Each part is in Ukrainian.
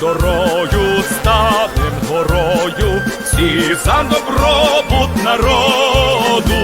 дорою ставим горою, всі за добробут народу,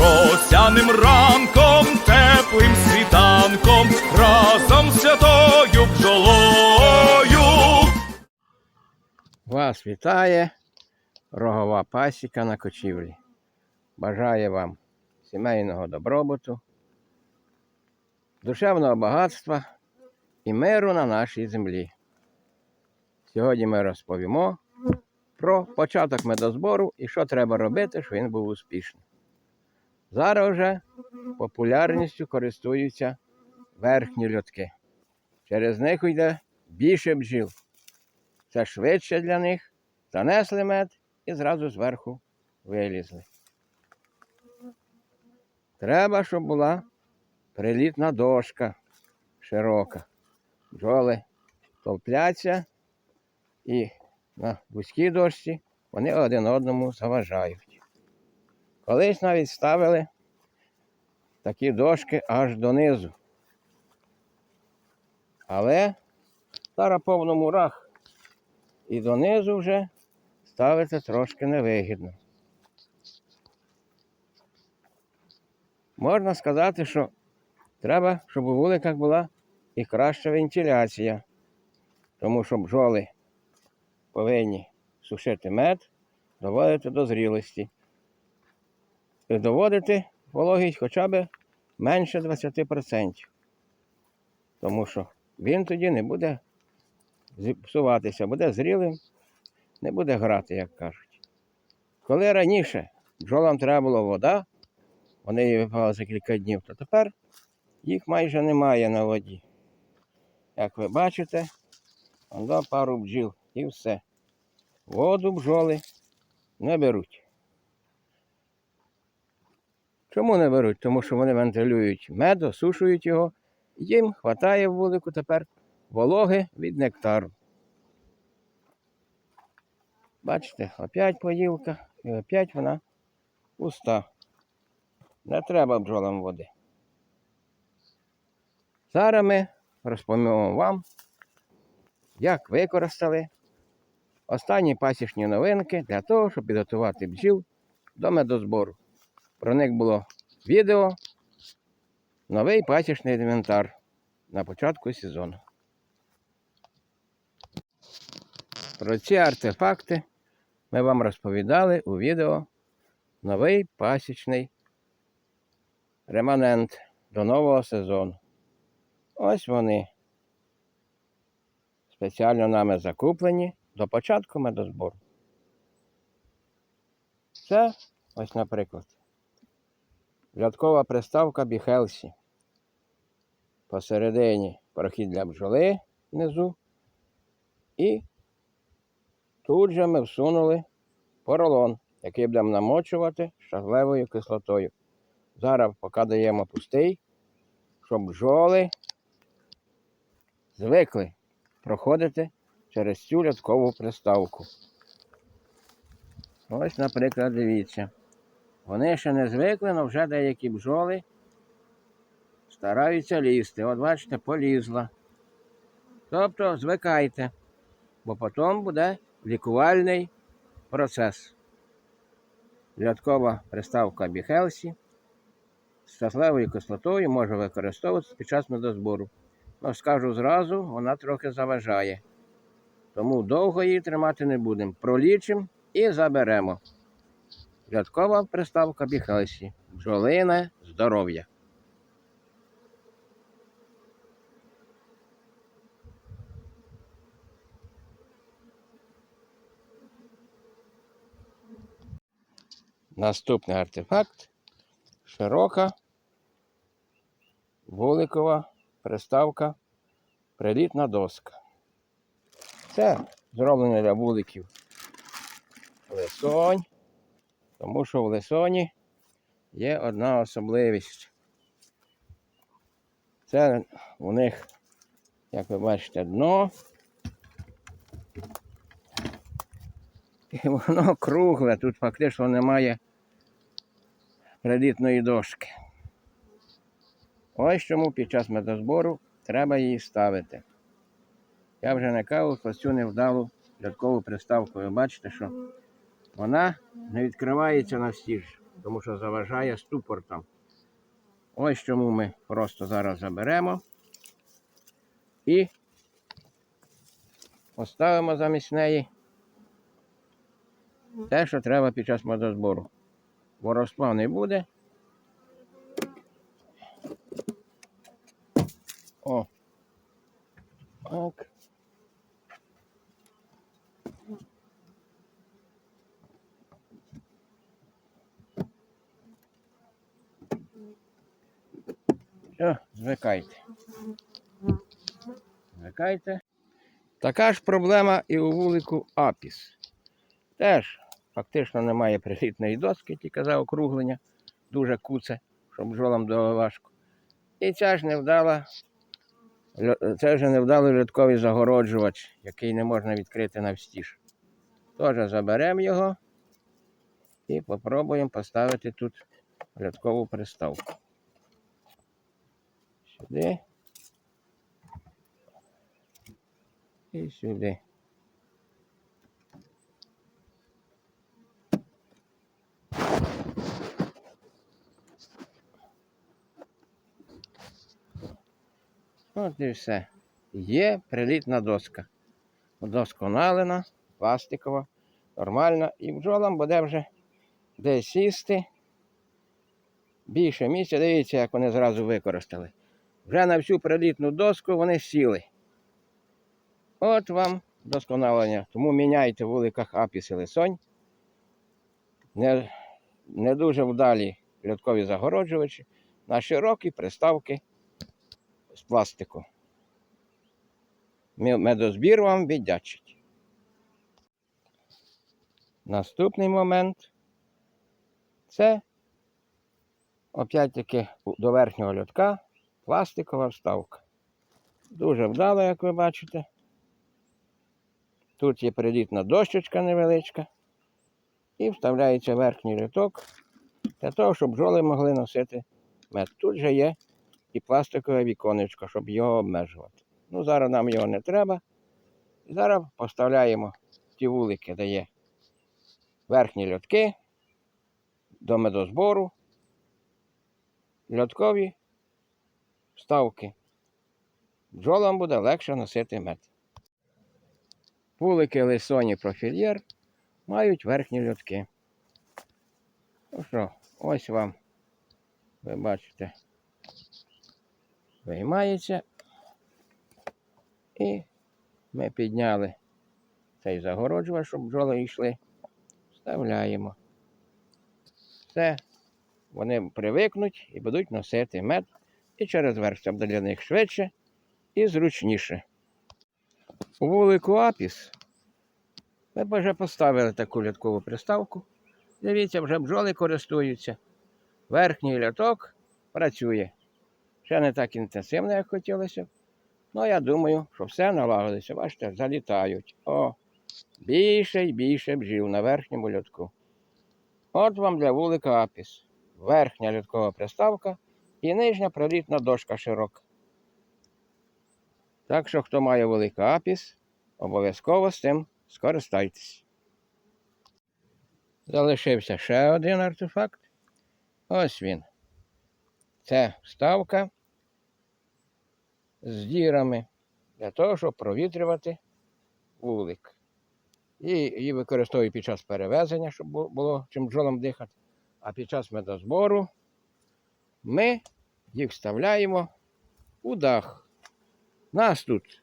росяним ранком, теплим світанком, разом з святою бджолою. Вас вітає рогова пасіка на кочівлі. Бажаю вам сімейного добробуту, душевного багатства і миру на нашій землі. Сьогодні ми розповімо про початок медозбору і що треба робити, щоб він був успішним. Зараз вже популярністю користуються верхні льотки. Через них йде більше бджіл. Це швидше для них. Занесли мед і зразу зверху вилізли. Треба, щоб була прилітна дошка широка. Бджоли топляться і на вузькій дошці вони один одному заважають. Колись навіть ставили такі дошки аж донизу. Але зараз повно мурах і донизу вже ставити трошки невигідно. Можна сказати, що треба, щоб у вуликах була і краща вентиляція, тому що бджоли повинні сушити мед, доводити до зрілості. Доводити вологість хоча б менше 20%. Тому що він тоді не буде зіпсуватися, буде зрілим, не буде грати, як кажуть. Коли раніше бджолам треба була вода, вони її випали за кілька днів, то тепер їх майже немає на воді. Як ви бачите, воно пару бджіл і все. Воду бджоли не беруть. Чому не беруть? Тому що вони вентилюють мед, осушують його, їм вистачає в вулику тепер вологи від нектару. Бачите, опять поїлка і опять вона пуста. Не треба бджолам води. Зараз ми розповімо вам, як використали останні пасічні новинки для того, щоб підготувати бджіл до медозбору. Про них було відео, новий пасічний інвентар на початку сезону. Про ці артефакти ми вам розповідали у відео новий пасічний реманент до нового сезону. Ось вони спеціально нами закуплені до початку медозбору. Це ось, наприклад, рядкова приставка Біхелсі. Посередині прохід для бджоли внизу. І тут же ми всунули поролон, який будемо намочувати шаглевою кислотою. Зараз поки даємо пустий, щоб бджоли звикли проходити через цю рядкову приставку. Ось, наприклад, дивіться. Вони ще не звикли, але вже деякі бджоли стараються лізти. От бачите, полізла. Тобто звикайте, бо потім буде лікувальний процес. Рядкова приставка Біхелсі з щасливою кислотою може використовуватися під час медозбору. Ну, скажу зразу, вона трохи заважає. Тому довго її тримати не будемо. Пролічимо і заберемо. Рядкова приставка Біхелсі. Бджолине здоров'я. Наступний артефакт широка вуликова приставка прилітна доска. Це зроблено для вуликів лисонь, тому що в лисоні є одна особливість. Це у них, як ви бачите, дно. І воно кругле, тут фактично немає прилітної дошки. Ось чому під час медозбору треба її ставити. Я вже кажу про цю невдалу льоткову приставку. Ви бачите, що вона не відкривається на стіж, тому що заважає ступор там. Ось чому ми просто зараз заберемо і поставимо замість неї те, що треба під час медозбору. Бо розплав не буде. О. Так. Все, звикайте. Звикайте. Така ж проблема і у вулику Апіс. Теж фактично немає прилітної доски, тільки заокруглення. Дуже куце, щоб бджолам було важко. І ця ж невдала, це вже невдалий льотковий загороджувач, який не можна відкрити навстіж. Теж заберемо його і попробуємо поставити тут льоткову приставку. Сюди. І сюди. От і все. Є прилітна доска. Досконалена, пластикова, нормальна. І бджолам буде вже де сісти. Більше місця. Дивіться, як вони зразу використали. Вже на всю прилітну доску вони сіли. От вам досконалення. Тому міняйте в вуликах апіс і лисонь. Не, не дуже вдалі льоткові загороджувачі на широкі приставки з пластику. Медозбір вам віддячить. Наступний момент це опять-таки до верхнього льотка пластикова вставка. Дуже вдало, як ви бачите. Тут є прилітна дощечка невеличка. І вставляється верхній льоток для того, щоб бджоли могли носити мед. Тут же є і пластикове віконечко, щоб його обмежувати. Ну, зараз нам його не треба. Зараз поставляємо ті вулики, де є верхні льотки до медозбору, льоткові вставки. Бджолам буде легше носити мед. Вулики лисоні профільєр мають верхні льотки. Ну що, ось вам, ви бачите, виймається. І ми підняли цей загороджувач, щоб бджоли йшли. Вставляємо. Все. Вони привикнуть і будуть носити мед. І через верх це буде для них швидше і зручніше. У вулику Апіс ми б вже поставили таку ляткову приставку. Дивіться, вже бджоли користуються. Верхній ляток працює. Ще не так інтенсивно, як хотілося. Ну, я думаю, що все налагодиться. Бачите, залітають. О, більше і більше бджіл на верхньому льотку. От вам для вулика апіс. Верхня льоткова приставка і нижня пролітна дошка широка. Так що, хто має великий апіс, обов'язково з цим скористайтесь. Залишився ще один артефакт. Ось він. Це вставка з дірами для того, щоб провітрювати вулик. І її використовують під час перевезення, щоб було чим бджолам дихати. А під час медозбору ми їх вставляємо у дах. У нас тут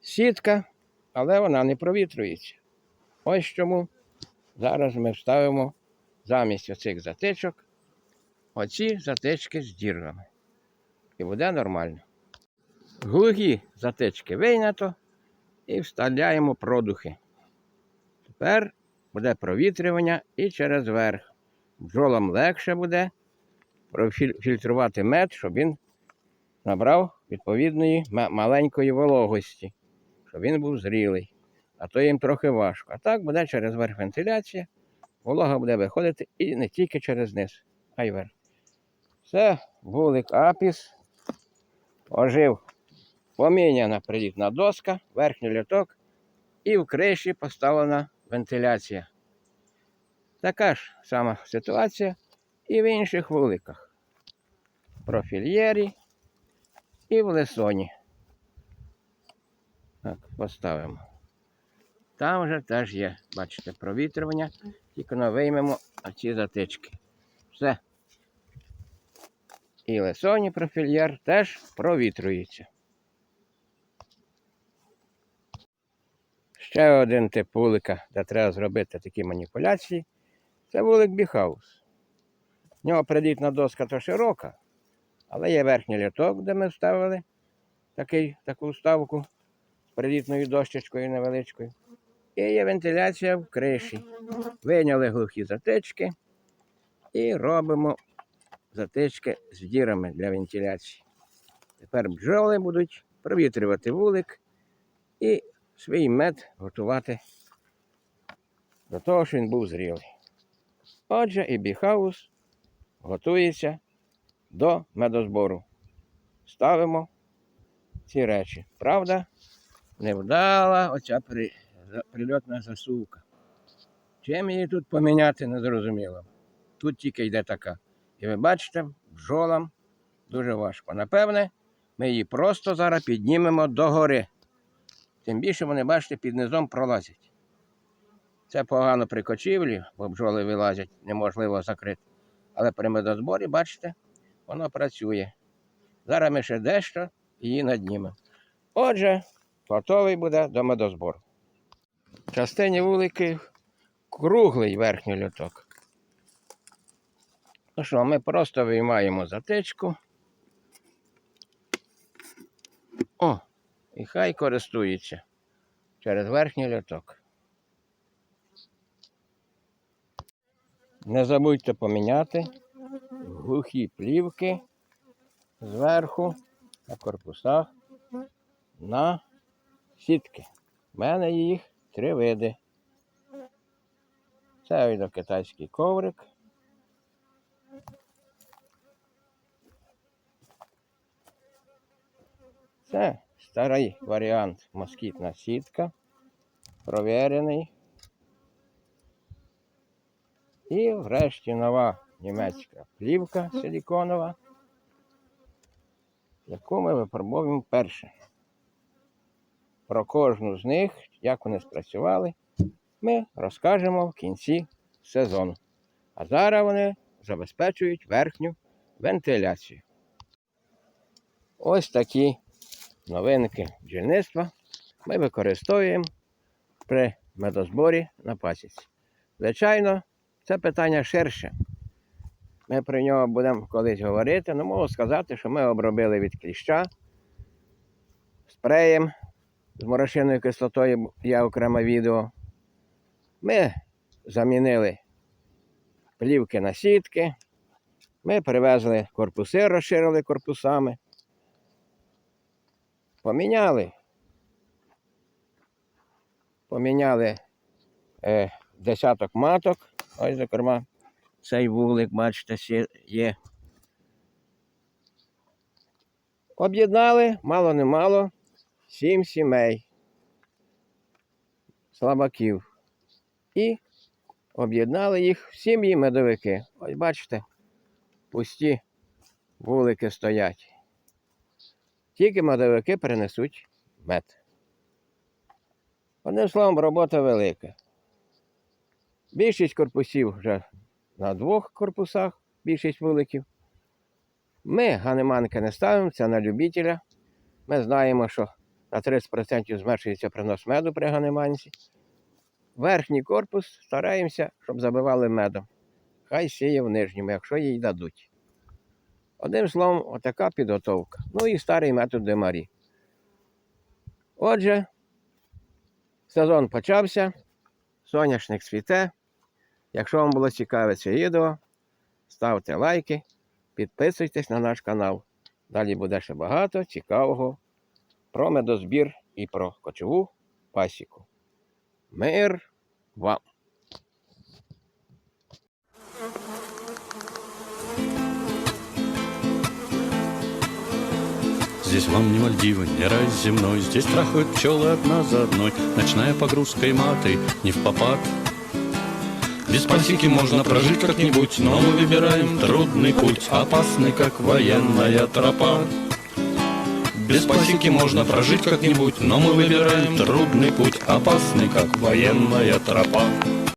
сітка, але вона не провітрюється. Ось чому зараз ми вставимо замість оцих затичок оці затички з дірками. І буде нормально. Глухі затички вийнято і вставляємо продухи. Тепер буде провітрювання і через верх. Бджолам легше буде профільтрувати мед, щоб він набрав відповідної маленької вологості, щоб він був зрілий. А то їм трохи важко. А так буде через верх вентиляція, волога буде виходити і не тільки через низ, а й верх. Все, вулик апіс ожив. поміняна прилітна доска, верхній люток і в криші поставлена вентиляція. Така ж сама ситуація і в інших вуликах. Профільєрі і в лесоні. Так, поставимо. Там вже теж є, бачите, провітрювання, тільки ми виймемо оці затички. Все. І лесоні профільєр теж провітрюється. Ще один тип вулика, де треба зробити такі маніпуляції, це вулик Біхаус. В нього прилітна доска то широка, але є верхній літок, де ми вставили такий, таку вставку з прилітною дощечкою невеличкою. І є вентиляція в криші. Вийняли глухі затички і робимо затички з дірами для вентиляції. Тепер бджоли будуть провітрювати вулик і свій мед готувати до того, що він був зрілий. Отже, і біхаус готується до медозбору. Ставимо ці речі. Правда, невдала оця при... прильотна засувка. Чим її тут поміняти, не зрозуміло. Тут тільки йде така. І ви бачите, бджолам дуже важко. Напевне, ми її просто зараз піднімемо догори. Тим більше вони, бачите, під низом пролазять. Це погано при кочівлі, бо бджоли вилазять, неможливо закрити. Але при медозборі, бачите, воно працює. Зараз ми ще дещо її наднімемо. Отже, готовий буде до медозбору. В частині вулики круглий верхній люток. Ну що, ми просто виймаємо затичку. О, і хай користується через верхній люток. Не забудьте поміняти глухі плівки зверху на корпусах на сітки. У мене їх три види. Це ось китайський коврик. Це старий варіант москітна сітка, провірений. І врешті нова німецька плівка силіконова, яку ми випробуємо перше. Про кожну з них, як вони спрацювали, ми розкажемо в кінці сезону. А зараз вони забезпечують верхню вентиляцію. Ось такі новинки бджільництва ми використовуємо при медозборі на пасіці. Звичайно, це питання ширше. Ми про нього будемо колись говорити, але можу сказати, що ми обробили від кліща спреєм з морошиною кислотою, є окреме відео. Ми замінили плівки на сітки. Ми привезли корпуси, розширили корпусами. Поміняли. Поміняли е, десяток маток. Ось, зокрема, цей вулик, бачите, є. Об'єднали мало не мало сім сімей слабаків. І об'єднали їх в сім'ї медовики. Ось бачите, пусті вулики стоять. Тільки медовики принесуть мед. Одним словом, робота велика. Більшість корпусів вже на двох корпусах, більшість вуликів. Ми ганеманки не ставимо, це на любителя. Ми знаємо, що на 30% зменшується принос меду при ганеманці. Верхній корпус стараємося, щоб забивали медом. Хай сіє в нижньому, якщо їй дадуть. Одним словом, отака підготовка. Ну і старий метод демарі. Отже, сезон почався, соняшник цвіте. Якщо вам було цікаве це відео, ставте лайки, підписуйтесь на наш канал. Далі буде ще багато цікавого про медозбір і про кочову пасіку. Мир вам! Здесь вам не Мальдивы, не рай земной Здесь трахают пчелы одна за одной Ночная погрузка и маты не в попад без пасеки можно прожить как-нибудь, но мы выбираем трудный путь, опасный, как военная тропа. Без пасеки можно прожить как-нибудь, но мы выбираем трудный путь, опасный, как военная тропа.